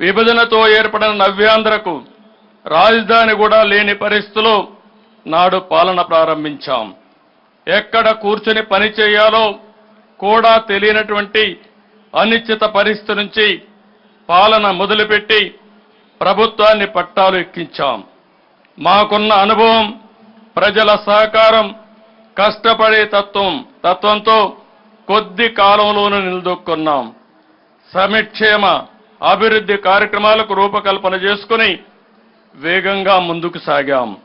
విభజనతో ఏర్పడిన నవ్యాంధ్రకు రాజధాని కూడా లేని పరిస్థితిలో నాడు పాలన ప్రారంభించాం. ఎక్కడ కూర్చొని పని చేయాలో కూడా తెలియనటువంటి అనిశ్చిత పరిస్థితి నుంచి పాలన మొదలుపెట్టి ప్రభుత్వాన్ని పట్టాలు ఎక్కించాం. మాకున్న అనుభవం ప్రజల సహకారం కష్టపడే తత్వం తత్వంతో కొద్ది కాలంలోనూ నిలదొక్కున్నాం. సమిక్షేమ అభివృద్ధి కార్యక్రమాలకు రూపకల్పన చేసుకుని వేగంగా ముందుకు సాగాం.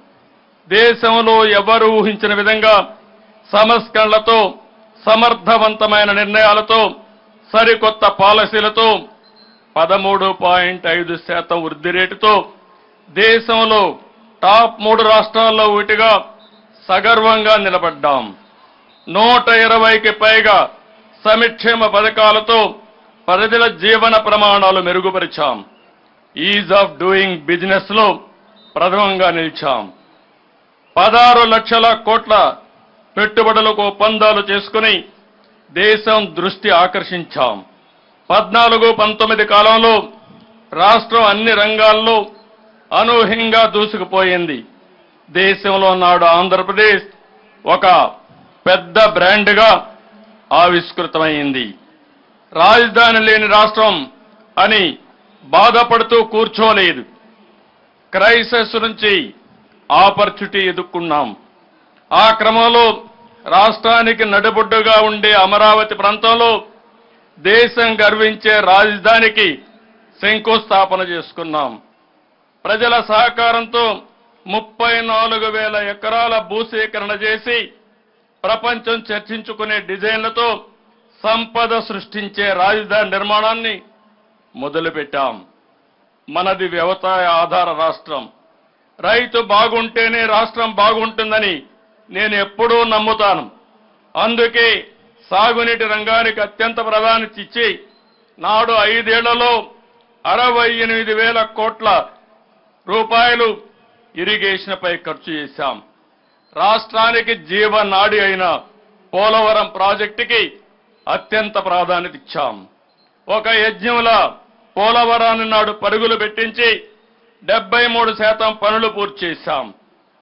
దేశంలో ఎవరు ఊహించిన విధంగా సంస్కరణలతో సమర్థవంతమైన నిర్ణయాలతో సరికొత్త పాలసీలతో పదమూడు పాయింట్ ఐదు శాతం వృద్ధి రేటుతో దేశంలో టాప్ మూడు రాష్ట్రాల్లో ఒకటిగా సగర్వంగా నిలబడ్డాం. నూట ఇరవైకి పైగా సమిక్షేమ పథకాలతో ప్రజల జీవన ప్రమాణాలు మెరుగుపరిచాం. ఈజ్ ఆఫ్ డూయింగ్ బిజినెస్లో ప్రథమంగా నిలిచాం. పదహారు లక్షల కోట్ల పెట్టుబడులకు ఒప్పందాలు చేసుకుని దేశం దృష్టి ఆకర్షించాం. పద్నాలుగు పంతొమ్మిది కాలంలో రాష్ట్రం అన్ని రంగాల్లో అనూహ్యంగా దూసుకుపోయింది. దేశంలో నాడు ఆంధ్రప్రదేశ్ ఒక పెద్ద బ్రాండ్గా ఆవిష్కృతమైంది. రాజధాని లేని రాష్ట్రం అని బాధపడుతూ కూర్చోలేదు. క్రైసిస్ నుంచి ఆపర్చునిటీ ఎదుర్కొన్నాం. ఆ క్రమంలో రాష్ట్రానికి నడుబొడ్డుగా ఉండే అమరావతి ప్రాంతంలో దేశం గర్వించే రాజధానికి శంకుస్థాపన చేసుకున్నాం. ప్రజల సహకారంతో ముప్పై నాలుగు వేల ఎకరాల భూసేకరణ చేసి ప్రపంచం చర్చించుకునే డిజైన్లతో సంపద సృష్టించే రాజధాని నిర్మాణాన్ని మొదలుపెట్టాం. మనది వ్యవసాయ ఆధార రాష్ట్రం. రైతు బాగుంటేనే రాష్ట్రం బాగుంటుందని నేను ఎప్పుడూ నమ్ముతాను. అందుకే సాగునీటి రంగానికి అత్యంత ప్రాధాన్యత ఇచ్చి నాడు ఐదేళ్ళలో అరవై ఎనిమిది వేల కోట్ల రూపాయలు ఇరిగేషన్పై ఖర్చు చేశాం. రాష్ట్రానికి జీవనాడి అయిన పోలవరం ప్రాజెక్టుకి అత్యంత ప్రాధాన్యత ఇచ్చాం ఒక యజ్ఞంలా పోలవరాన్ని నాడు పరుగులు పెట్టించి డెబ్బై మూడు శాతం పనులు పూర్తి చేశాం.